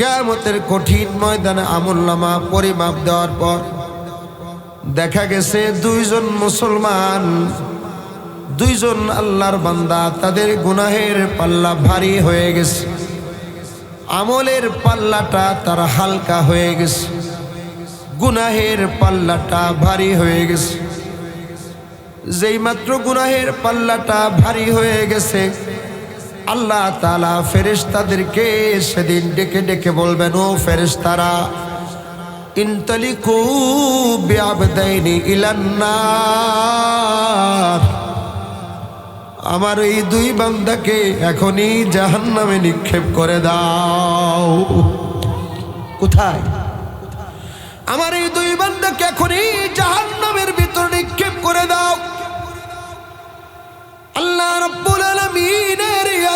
কেয়ামতের কঠিন ময়দানে আমল আমুল্লামা পরিমাপ দেওয়ার পর দেখা গেছে দুইজন মুসলমান, দুইজন আল্লাহর বান্দা, তাদের গুনাহের পাল্লা ভারী হয়ে গেছে। আমলের পাল্লাটা তার হালকা হয়ে গেছে। গুনাহের পাল্লাটা ভারী হয়ে গেছে। যেই মাত্র গুনাহের পাল্লাটা ভারী হয়ে গেছে আল্লাহ তালা ফেরেশতাদেরকে সেদিন ডেকে ডেকে বলবেন, ও ফেরেশতারা, ইনতালিকু বিআবদাইনি ইলান্নার আমার এই দুই বান্দাকে এখনই জাহান্নামে নিক্ষেপ করে দাও। কোথায়? আমার এই দুই বান্দাকে এখনই জাহান্নামের ভিতর নিক্ষেপ করে দাও। আল্লাহ রাব্বুল এই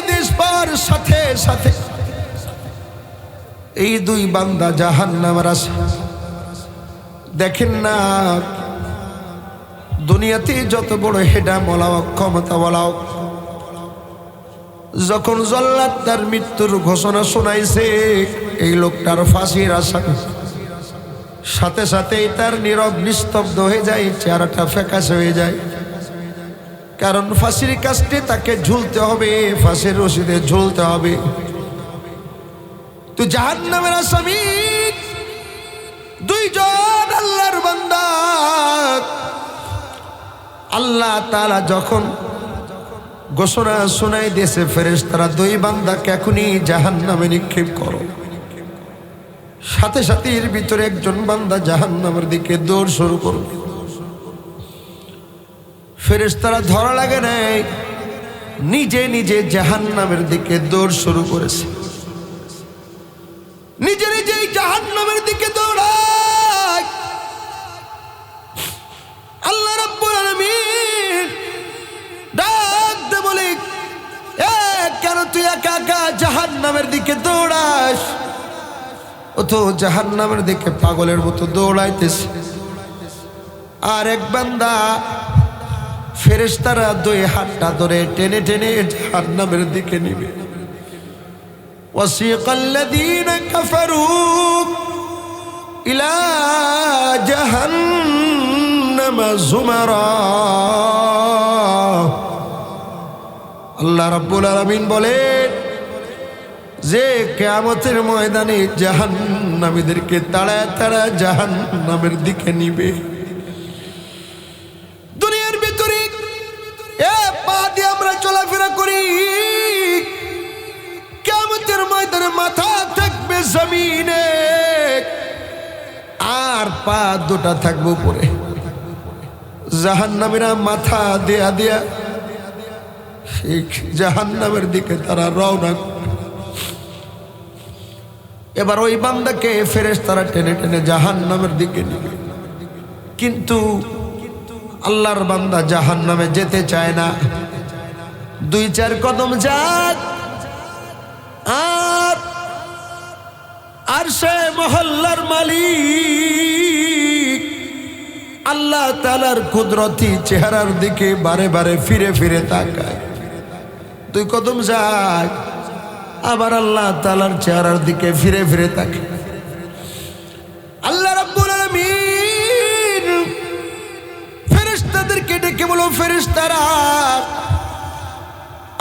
আদেশ সাথে সাথে। এই দুই বান্দা জাহান্নামের আসে দেখেন না, দুনিয়াতে যত বড় হেডা বলাও ক্ষমতা বলাও যখন জল্লাদ তার মৃত্যুর ঘোষণা শোনাইছে, এই লোকটার ফাঁসির আশা সাথে সাথেই তার নীরব নিস্তব্ধ হয়ে যায়, চেহারাটা ফ্যাকাশে হয়ে যায়। কারণ ফাঁসির কাজটি তাকে ঝুলতে হবে, ফাঁসির রশিদে ঝুলতে হবে। তো জাহান নামের আসামি দুইজন আল্লাহর বান্দা। আল্লাহ তালা যখন ঘোষণা শোনাই দিয়েছে ফেরেস তারা দুই বান্দাকে এখনই জাহান নামে নিক্ষেপ করো। সাথে সাথে এর ভিতরে একজন বান্দা জাহান নামের দিকে দৌড় শুরু করবে ফেরেশতারা ধরা লাগে নাই। নিজে নিজে জাহান নামের দিকে দৌড় শুরু করেছে। নিজে নিজেই জাহান নামের দিকে দৌড়ায়। আল্লাহ রাব্বুল আলামিন ডাক দে বলে, এ, কেন তুই একা একা জাহান নামের দিকে দৌড়াস? ও তো জাহান নামের দিকে পাগলের মতো দৌড়াইতেছে। আর এক বান্দা ফেরেশতারা দুই হাতটা ধরে টেনে টেনে জাহান্নামের দিকে নিবে وسيق الذين كفروا إلى جهنم زمرا আল্লাহ রাব্বুল আলামিন বলেন যে কেয়ামতের ময়দানে জাহান্নামীদেরকে তাড়া তাড়া জাহান্নামের দিকে নিবে পা দুটা থাকবে উপরে। জাহান্নামীরা মাথা দেয়া দেয়া ঠিক জাহান্নামের দিকে তারা রওনা। এবার ওই বান্দাকে ফেরেস তারা টেনে টেনে জাহান্নামের দিকে নিবে কিন্তু আল্লাহর বান্দা জাহান নামে যেতে চায় না। দুই চার কদম যাক, আর আর সে মহল্লার মালিক। আল্লাহ তালার কুদরতি চেহারার দিকে বারে বারে ফিরে ফিরে তাকায়। তুই কদম যাক আবার আল্লাহ তালার চেহারার দিকে ফিরে ফিরে তাকে আল্লাহ রাব্বুল আলামিন ফেরেশতাদেরকে ডেকে বলো, ফেরেশতারা,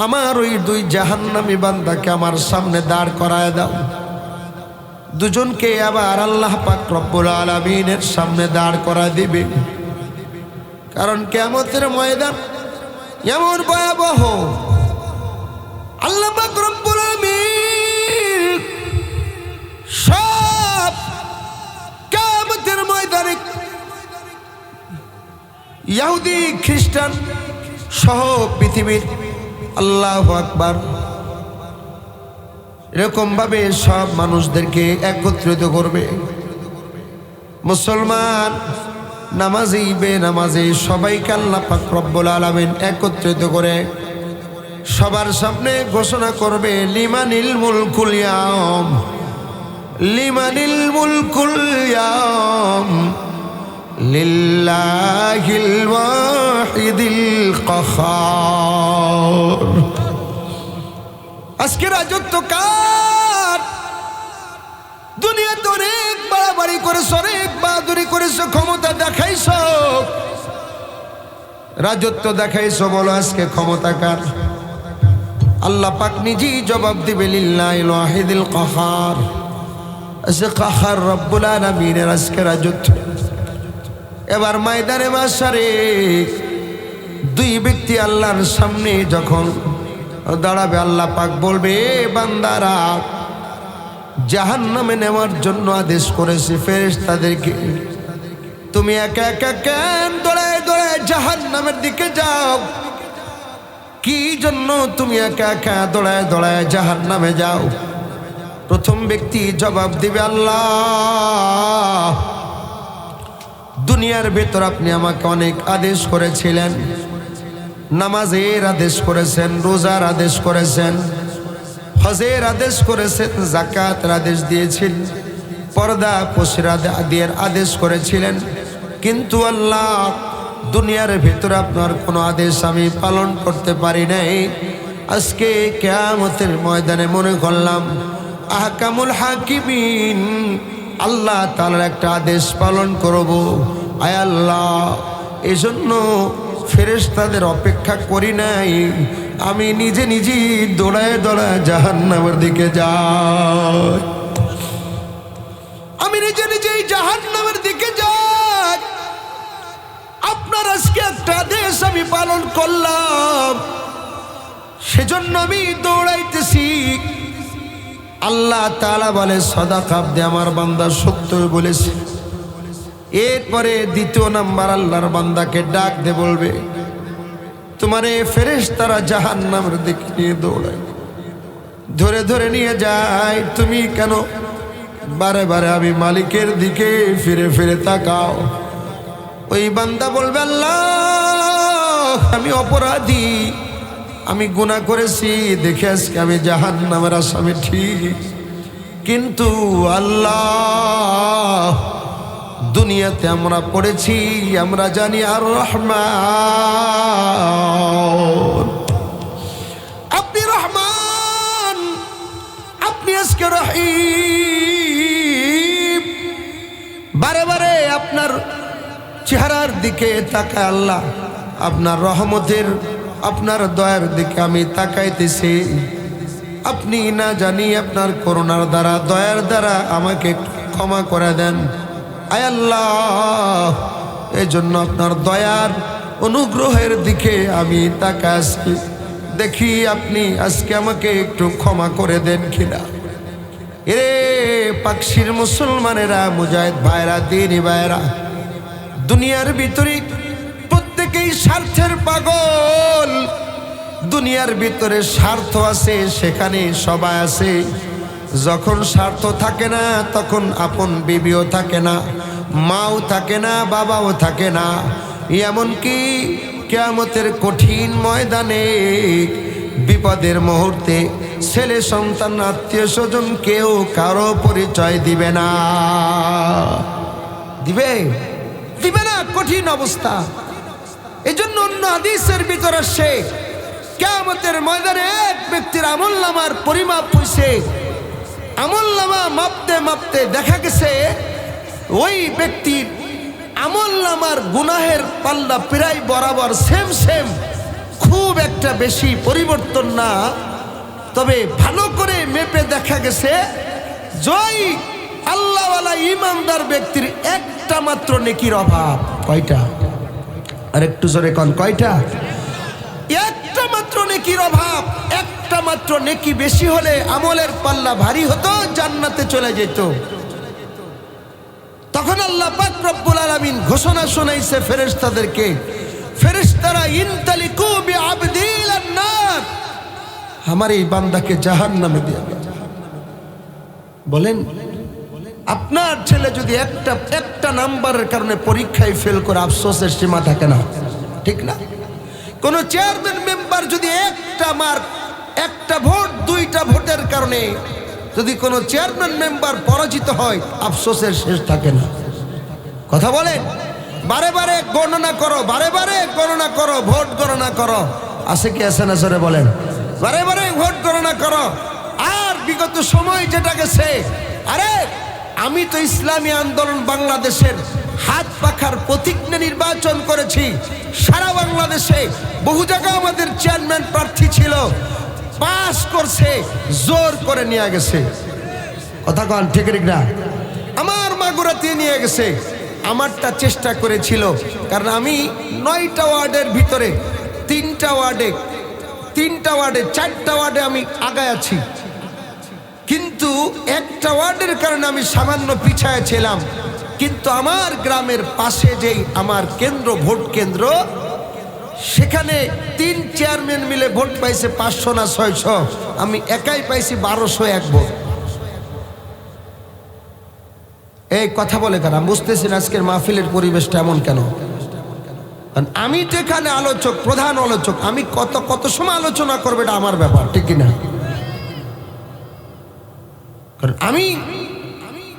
আমার ওই দুই জাহান্নামী বান্দাকে আমার সামনে দাঁড় করায় দাও। দুজনকে আবার আল্লাহ পাক রব্বুল আলামিনের সামনে দাঁড় করা দিবে। কারণ কেমতের ময়দান এমন ভয়াবহ। আল্লাহ পাক রব্বুল আলামিন সব কেমতের ময়দানে ইহুদি, খ্রিস্টান সহ পৃথিবীর আল্লাহ আকবার এরকম ভাবে সব মানুষদেরকে একত্রিত করবে। মুসলমান, নামাজি বে নামাজি সবাইকে আল্লাহ পাক রব্বুল আলামিন একত্রিত করে সবার সামনে ঘোষণা করবে, লিমানিল মুলকুল ইয়াম লিমানিল মুলকুল ইয়াম লিল্লাহিল ওয়াহিদিল কাহার আজকে রাজত্ব কার? রাজত্ব দেখাইছ, বলো আজকে ক্ষমতা কার? আল্লাহ পাক নিজেই জবাব দিবে লিল্লাহিল ওয়াহিদিল কাহার। কাহার রব্বুল আলামিনের আজকে রাজত্ব। এবার ময়দানে মাসারে দুই ব্যক্তি আল্লাহর সামনে যখন দাঁড়াবে, আল্লাহ পাক বলবে বান্দারা জাহান নামে নেওয়ার জন্য আদেশ করেছে ফেরেস তাদেরকে তুমি একা একা কেন দৌড়ায় দৌড়ায় জাহান নামের দিকে যাও? কি জন্য তুমি একা একা দৌড়ায় দৌড়ায় জাহান নামে যাও? প্রথম ব্যক্তি জবাব দিবে, আল্লাহ, দুনিয়ার ভেতর আপনি আমাকে অনেক আদেশ করেছিলেন। নামাজের আদেশ করেছেন, রোজার আদেশ করেছেন। হজের আদেশ করেছেন জাকাতের আদেশ দিয়েছেন পর্দা পশিরা আদেশ করেছিলেন। কিন্তু আল্লাহ, দুনিয়ার ভেতরে আপনার কোনো আদেশ আমি পালন করতে পারি নাই। আজকে কেয়ামতের ময়দানে মনে করলাম, আহকামুল হাকিমিন, আল্লাহ তালার একটা আদেশ পালন করব। আয় আল্লাহ এই জন্য ফেরেশতাদের অপেক্ষা করি নাই। আমি নিজে নিজেই দৌড়ায় দৌড়ায় জাহান্নামের দিকে যাই। আমি নিজে নিজেই জাহান্নামের দিকে যাই। আপনার আজকে একটা দেশ আমি পালন করলাম। সেজন্য আমি দৌড়াইতেছি। আল্লাহ তালা বলে সদা কাব্দে আমার বান্দা সত্য বলেছে। এরপরে দ্বিতীয় নাম্বার আল্লাহর বান্দাকে ডাক দে বলবে, তোমার ফেরেস তারা জাহান নামের দিকে নিয়ে দৌড়ায়। ধরে ধরে নিয়ে যায়, তুমি কেন? বারে বারে আমি মালিকের দিকে ফিরে ফিরে তাকাও। ওই বান্দা বলবে, আল্লাহ, আমি অপরাধী। আমি গুণা করেছি, দেখে আজকে আমি জাহান নামের আসামি ঠিক। কিন্তু আল্লাহ দুনিয়াতে আমরা পড়েছি, আমরা জানি আর রহমান আপনি রহমান, আপনি আজকে রহিম। বারে বারে আপনার চেহারার দিকে তাকায় আল্লাহ, আপনার রহমতের, আপনার দয়ার দিকে আমি তাকাইতেছি। আপনি না জানি আপনার করোনার দ্বারা, দয়ার দ্বারা আমাকে ক্ষমা করে দেন। আয় আল্লাহ এই জন্য আপনার দয়ার অনুগ্রহের দিকে আমি তাকাচ্ছি দেখি আপনি আজকে আমাকে একটু ক্ষমা করে দেন কিনা। এরে পাকশির মুসলমানেরা, মুজাহিদ ভাইরা, দিনী ভাইরা, দুনিয়ার ভিতরে প্রত্যেকেই স্বার্থের পাগল। দুনিয়ার ভিতরে স্বার্থ আছে, সেখানে সবাই আছে। যখন স্বার্থ থাকে না, তখন আপন বিবিও থাকে না, মাও থাকে না, বাবাও থাকে না। এমনকি কেয়ামতের কঠিন ময়দানে বিপদের মুহূর্তে ছেলে সন্তান, আত্মীয় স্বজন কেউ কারও পরিচয় দিবে না। দিবে? দিবে না, কঠিন অবস্থা। এই জন্য অন্য হাদিসের ভিতর আসছে কেয়ামতের ময়দানে এক ব্যক্তির আমল নামার পরিমাপ হইছে আমল নামা মাপতে মাপতে দেখা গেছে, ওই ব্যক্তির আমল নামার গুনাহের পাল্লা প্রায় বরাবর সেম সেম খুব একটা বেশি পরিবর্তন না। তবে ভালো করে মেপে দেখা গেছে, জয় আল্লাহওয়ালা ইমানদার ব্যক্তির একটা মাত্র নেকির অভাব। কয়টা? আর একটু জোরে কন, কয়টা? একটা মাত্র নেকির অভাব, একটা মাত্র নেকি বেশি হলে আমলের পাল্লা ভারী হতো, জান্নাতে চলে যেত তখন আল্লাহ পাক রব্বুল আলামিন ঘোষণা শোনাইছে ফেরেশতাদেরকে, ফেরেশতারা, ইনতালিকু বিআবদিল আন্নার আমার এই বান্দাকে জাহান্নামে দিয়ে। বলেন, আপনার ছেলে যদি একটা একটা নাম্বারের কারণে পরীক্ষায় ফেল করে আফসোসের সীমা থাকে না, ঠিক না কোন চেয়ারম্যান মেম্বার যদি একটা মার্ক একটা ভোট, দুইটা ভোটের কারণে যদি কোনো চেয়ারম্যান মেম্বার পরাজিত হয়, আফসোসের শেষ থাকে না। কথা বলেন? বারে বারে গণনা করো, বারে বারে গণনা করো, ভোট গণনা করো। আছে কি আছে না সরে বলেন? বারে বারে ভোট গণনা করো। আর বিগত সময় যেটা গেছে, আরে আমি তো ইসলামী আন্দোলন বাংলাদেশের হাত পাখার প্রতিজ্ঞা নির্বাচন করেছি। সারা বাংলাদেশে বহু জায়গায় আমাদের চেয়ারম্যান প্রার্থী ছিল। পাস করছে, জোর করে নিয়ে গেছে। কথা কন, ঠিক না? আমার মাগুরাতে নিয়ে গেছে। আমারটা চেষ্টা করেছিল, কারণ আমি নয়টা ওয়ার্ডের ভিতরে তিনটা ওয়ার্ডে তিনটা ওয়ার্ডে, চারটা ওয়ার্ডে আমি আগায় আছি। কিন্তু একটা ওয়ার্ডের কারণে আমি সামান্য পিছায় ছিলাম। কিন্তু আমার গ্রামের পাশে যেই আমার কেন্দ্র, ভোট কেন্দ্র, সেখানে তিন চেয়ারম্যান মিলে ভোট পাইছে পাঁচশো না ছয়শো। আমি একাই পাইছি বারোশো এক ভোট। এই কথা বলে কেন? বুঝতেছি না আজকের মাহফিলের পরিবেশটা এমন কেন। আমি তো এখানে আলোচক, প্রধান আলোচক, আমি কত কত সময় আলোচনা করব এটা আমার ব্যাপার, ঠিক কিনা? আমি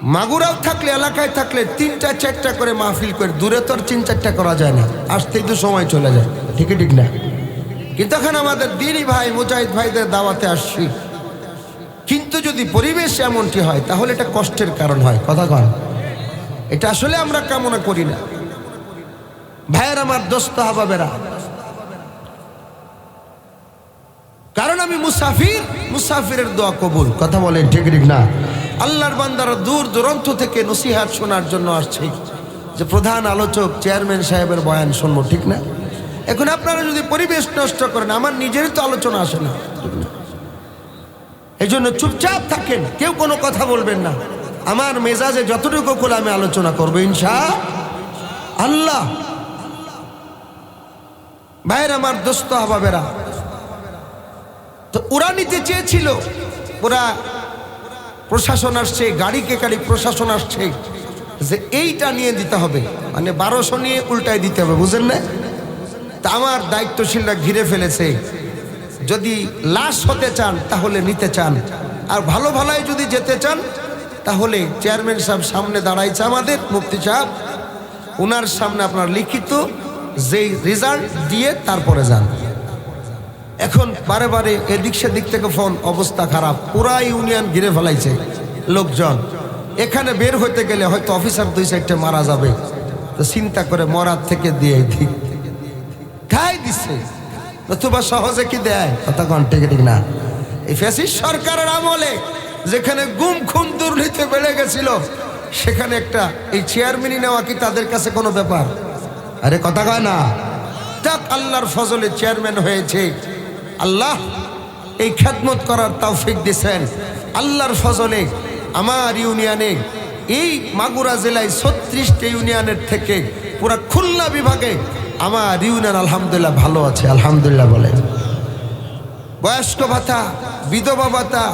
মাগুরাও থাকলে, এলাকায় থাকলে তিনটা, চারটা করে মাহফিল করে, দূরে তো আর তিন, চারটা করা যায় না। আসতেই তো সময় চলে যায়। ঠিক ঠিক না? কিন্তু এখন আমাদের দিনই ভাই, মুজাহিদ ভাইদের দাওয়াতে আসছি। কিন্তু যদি পরিবেশ এমনটি হয়, তাহলে এটা কষ্টের কারণ হয়। কথা কন। এটা আসলে আমরা কামনা করি না। ভাইয়ের আমার দোস্ত হাবাবেরা কারণ আমি মুসাফির, মুসাফিরের দোয়া কবুল। কথা বলেন ঠিক ঠিক না? আল্লাহর বান্দারা দূর দূরান্ত থেকে নসিহাত শোনার জন্য আসছে। যে প্রধান আলোচক, চেয়ারম্যান সাহেবের বয়ান শুনব, ঠিক না? এখন আপনারা যদি পরিবেশ নষ্ট করেন, আমার নিজেরই তো আলোচনা আসে না। এই জন্য চুপচাপ থাকেন, কেউ কোনো কথা বলবেন না। আমার মেজাজে যতটুকু খোলা আমি আলোচনা করব ইনশা আল্লাহ। ভাইয়ের আমার দোস্ত হাবাবেরা তো ওরা নিতে চেয়েছিল। ওরা প্রশাসন আসছে গাড়িকে গাড়ি প্রশাসন আসছে। যে এইটা নিয়ে দিতে হবে। মানে বারোশো নিয়ে উল্টায় দিতে হবে, বুঝেন না? তা আমার দায়িত্বশীলরা ঘিরে ফেলেছে। যদি লাশ হতে চান, তাহলে নিতে চান। আর ভালো ভালোই যদি যেতে চান, তাহলে চেয়ারম্যান সাহেব সামনে দাঁড়াইছে আমাদের, মুফতি সাহেব। ওনার সামনে আপনার লিখিত যেই রেজাল্ট দিয়ে তারপরে যান। এখন বারে বারে এদিক সেদিক থেকে ফোন, অবস্থা খারাপ। পুরা ইউনিয়ন ঘিরে ফেলাইছে। লোকজন। এখানে বের হতে গেলে হয়তো অফিসার দুই সাইডটা মারা যাবে। তো চিন্তা করে মরার থেকে দিয়ে দিক। খাই দিচ্ছে নতুবা সহজে কি দেয়? কথা ঠিক ঠিক না। এই ফ্যাসিস সরকারের আমলে যেখানে গুম, খুন, দুর্নীতি বেড়ে গেছিল, সেখানে একটা এই চেয়ারম্যানই নেওয়া কি তাদের কাছে কোনো ব্যাপার? আরে কথা কয় না। যাক, আল্লাহর ফজলে চেয়ারম্যান হয়েছে। আল্লাহ, এই খেদমত করার তৌফিক দিছেন। আল্লাহর ফজলে আমার ইউনিয়নে, এই মাগুরা জেলায় ছত্রিশটি ইউনিয়নের থেকে পুরা খুলনা বিভাগে আমার ইউনিয়ন আলহামদুলিল্লাহ ভালো আছে, আলহামদুলিল্লাহ বলে বয়স্ক ভাতা, বিধবা ভাতা,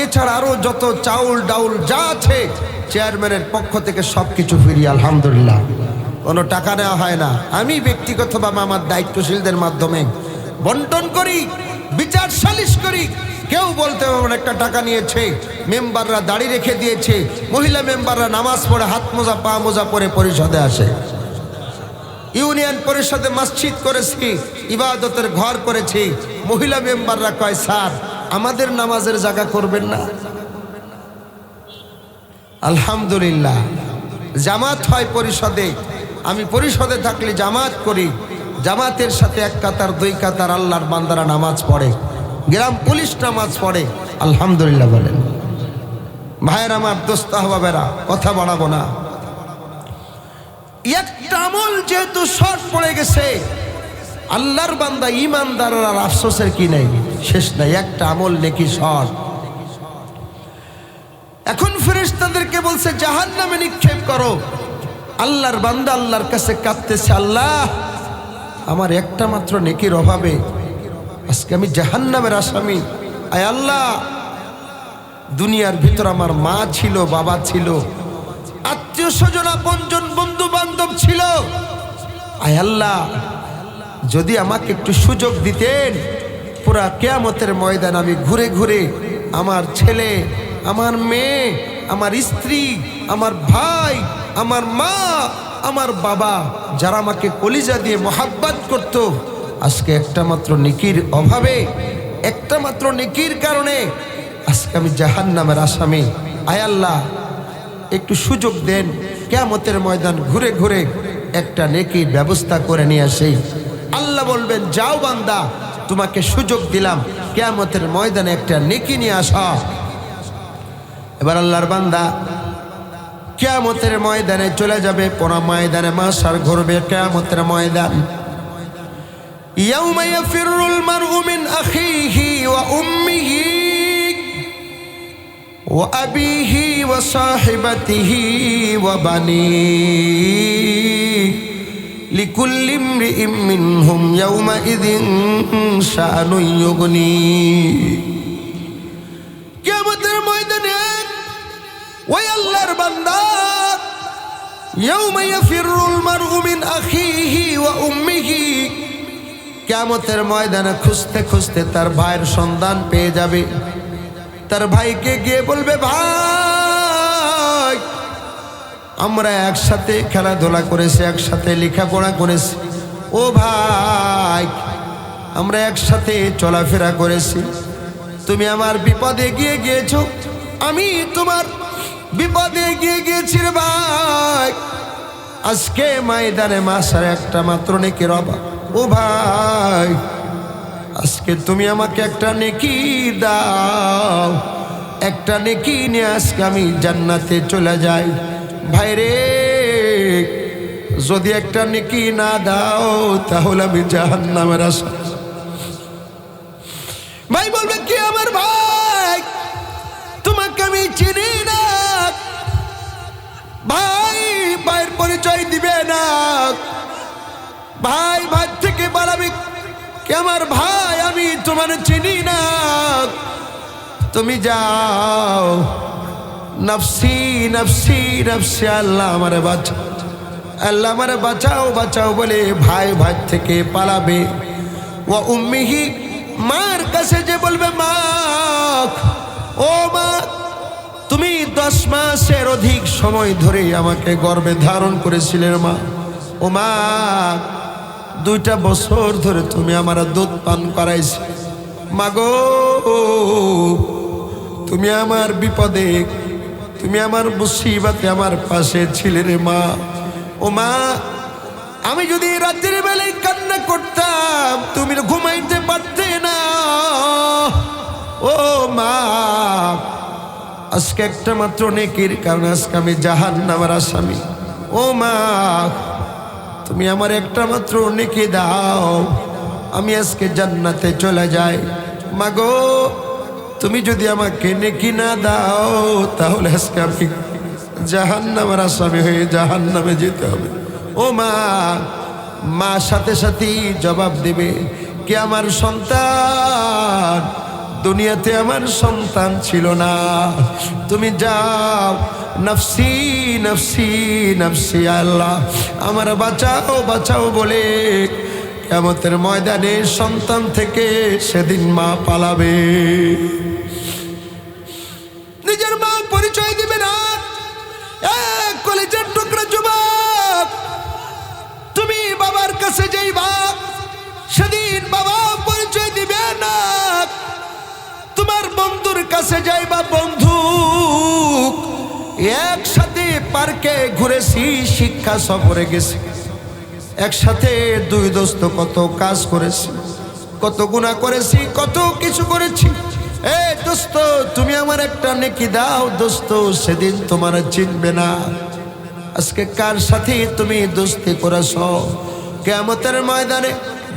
এছাড়া আরও যত চাউল ডাউল যা আছে, চেয়ারম্যানের পক্ষ থেকে সব কিছু ফিরি আলহামদুলিল্লাহ। কোনো টাকা নেওয়া হয় না। আমি ব্যক্তিগতভাবে আমার দায়িত্বশীলদের মাধ্যমে বন্টন করি, বিচার সালিশ করি। কেউ বলতে পারবে একটা টাকা নিয়েছে, মেম্বাররা দাড়ি রেখে দিয়েছে, মহিলা মেম্বাররা নামাজ পড়ে, হাত মোজা, পা মোজা পরে পরিষদে আসে। ইউনিয়ন পরিষদে মসজিদ করেছি, ইবাদতের ঘর করেছি। মহিলা মেম্বাররা কয়, স্যার, আমাদের নামাজের জায়গা করবেন না। আলহামদুলিল্লাহ। জামাত হয় পরিষদে। আমি পরিষদে থাকলে জামাত করি। জামাতের সাথে এক কাতার, দুই কাতার আল্লাহর বান্দারা নামাজ পড়ে। গ্রাম পুলিশ নামাজ পড়ে। আলহামদুলিল্লাহ বলেন। ভাইয়ের আমার দোস্ত হবাবেরা কথা বাড়াবো না। একটা আমল যেহেতু শর্ট পড়ে গেছে, আল্লাহর বান্দা ইমানদার আর আফসোসের কি নেই? শেষ নাই, একটা আমল নেকি শর্ট এখন ফেরেশতাদেরকে বলছে জাহান নামে নিক্ষেপ করো। আল্লাহর বান্দা আল্লাহর কাছে কাঁদতেছে, আল্লাহ আমার একটা মাত্র নেকির অভাবে আজকে আমি জাহান নামের আসামি। আয় আল্লাহ, দুনিয়ার ভিতর আমার মা ছিল, বাবা ছিল, আত্মীয় স্বজন, আপনজন বন্ধু বান্ধব ছিল। আয় আল্লাহ, যদি আমাকে একটু সুযোগ দিতেন, পুরা কেয়ামতের ময়দান আমি ঘুরে ঘুরে আমার ছেলে, আমার মেয়ে, আমার স্ত্রী, আমার ভাই, আমার মা, আমার বাবা, যারা আমাকে কলিজা দিয়ে মহাব্বাত করত। আজকে একটা মাত্র নিকির অভাবে, একটা মাত্র নিকির কারণে আজকে আমি জাহান নামের আসামি। আয় আল্লাহ, একটু সুযোগ দেন কেমতের ময়দান ঘুরে ঘুরে একটা নেকির ব্যবস্থা করে নিয়ে আসি। আল্লাহ বলবেন, যাও বান্দা, তোমাকে সুযোগ দিলাম, কেয়ামতের ময়দানে একটা নেকি নিয়ে আসা। এবার আল্লাহর বান্দা কেয়ামতের ময়দানে চলে যাবে পোনা ময়দানে মাসার ঘুরবে, কেয়ামতের ময়দান। يوم يفر المرء من أخيه وأمه وأبيه وصاحبته وبنيه لكل امرئ منهم يومئذ شأن يغنيه কেমতের ময়দানে ওই আল্লাহর বান্দা يوم يفر المرء من أخيه وأمه কেমতের ময়দানে খুঁজতে খুঁজতে তার ভাইয়ের সন্ধান পেয়ে যাবে। তার ভাইকে গিয়ে বলবে, ভাই, আমরা একসাথে খেলাধুলা করেছি, একসাথে লেখাপড়া করেছি। ও ভাই, আমরা একসাথে চলাফেরা করেছি। তুমি আমার বিপদে গিয়ে গিয়েছো, আমি তোমার বিপদে গিয়ে গিয়েছি ভাই। আজকে ময়দানে মাসার একটা মাত্র নেকি রবা ও ভাই, আজকে তুমি আমাকে একটা নেকি দাও। একটা নেকি নিয়ে আজকে আমি জান্নাতে চলে যাই। ভাই রে, যদি একটা নেকি না দাও, তাহলে আমি জাহান্নামের আশা। ভাই বলবে কি আমার ভাই? তোমাকে আমি চিনি না। ভাই, ভাইয়ের পরিচয় দিবে না। ভাই ভাই থেকে বাড়াবি। কে আমার ভাই? আমি তোমার চিনি না। তুমি যাও। নফসি নফসি নফসি, আল্লাহ আমারে বাঁচাও আল্লাহ আমারে বাঁচাও বাঁচাও বলে ভাই ভাই থেকে পালাবে। ও উম্মিহি, মার কাছে যে বলবে মা ও মা, তুমি দশ মাসের অধিক সময় ধরে আমাকে গর্বে ধারণ করেছিলেন মা। ও মা দুইটা বছর ধরে তুমি আমার দুধ পান করাইছি। মাগো, তুমি আমার বিপদে, তুমি আমার মুসিবাতে আমার পাশে ছিলে রে মা। ও মা, আমি যদি রাত্রির বেলায় কান্না করতাম, তুমি ঘুমাইতে পারতে না। ও মা, আজকে একটা মাত্র নেকির কারণে আজকে আমি জাহান নামার আসামি। ও মা তুমি আমার একটা মাত্র নেকি দাও। আমি আজকে জান্নাতে চলে যাই। মাগো, তুমি যদি আমাকে নেকি না দাও, তাহলে আজকে আমি জাহান নামের আসামি হয়ে জাহান নামে যেতে হবে। ও মা মা সাথে সাথেই জবাব দেবে, কে আমার সন্তান? দুনিয়াতে আমার সন্তান ছিল না। তুমি যাও, নফসি নফসি নফসি আল্লাহ। আমার বাঁচাও বাঁচাও বলে কেমতের ময়দানে সন্তান থেকে সেদিন মা পালাবে। কাছে যাইবা বন্ধু, একসাথে পার্কে ঘুরেছি, শিক্ষা সফরে গেছি। একসাথে দুই দোস্ত কত কাজ করেছি, কত গুণা করেছি, কত কিছু করেছি। এ দোস্ত, তুমি আমার একটা নেকি দাও, দোস্ত, সেদিন তোমার চিনবে না। আজকে কার সাথে তুমি দোস্তি করেছ? কেমতের ময়দানে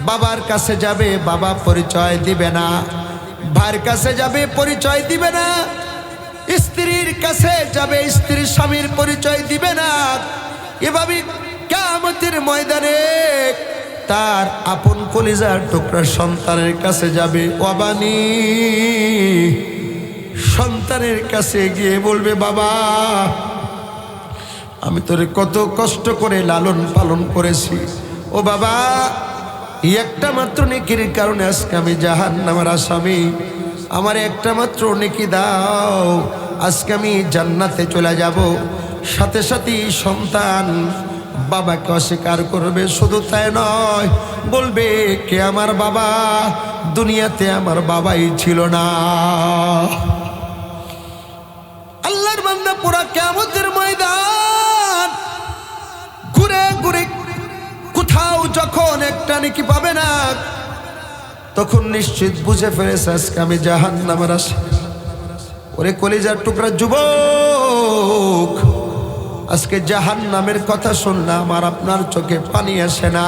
বাবার কাছে যাবে, বাবা পরিচয় দিবে না। ভাইয়ের কাছে যাবে, পরিচয় দিবে না। স্ত্রীর কাছে যাবে, স্ত্রী স্বামীর পরিচয় দিবে না। এভাবে কামতের ময়দানে তার আপন কলিজার টুকরা সন্তানের কাছে যাবে। অবানি সন্তানের কাছে গিয়ে বলবে, বাবা, আমি তোরে কত কষ্ট করে লালন পালন করেছি। ও বাবা একটা মাত্র নেকির কারণে আজকে আমি জাহান নামার আসামি। আমার একটা মাত্র নেকি দাও, আজকে আমি জান্নাতে চলে যাব। সাথে সাথে সন্তান বাবাকে অস্বীকার করবে, শুধু তাই নয়, বলবে, কে আমার বাবা? দুনিয়াতে আমার বাবাই ছিল না। আল্লাহর বান্দা পুরা কেমতের ময়দান একটা নাকি পাবে না, তখন নিশ্চিত বুঝে ফেলেছে আজকে আমি জাহান নামের আসি ওরে কলিজার টুকরা যুবক, আজকে জাহান নামের কথা শুনলাম আর আপনার চোখে পানি আসে না।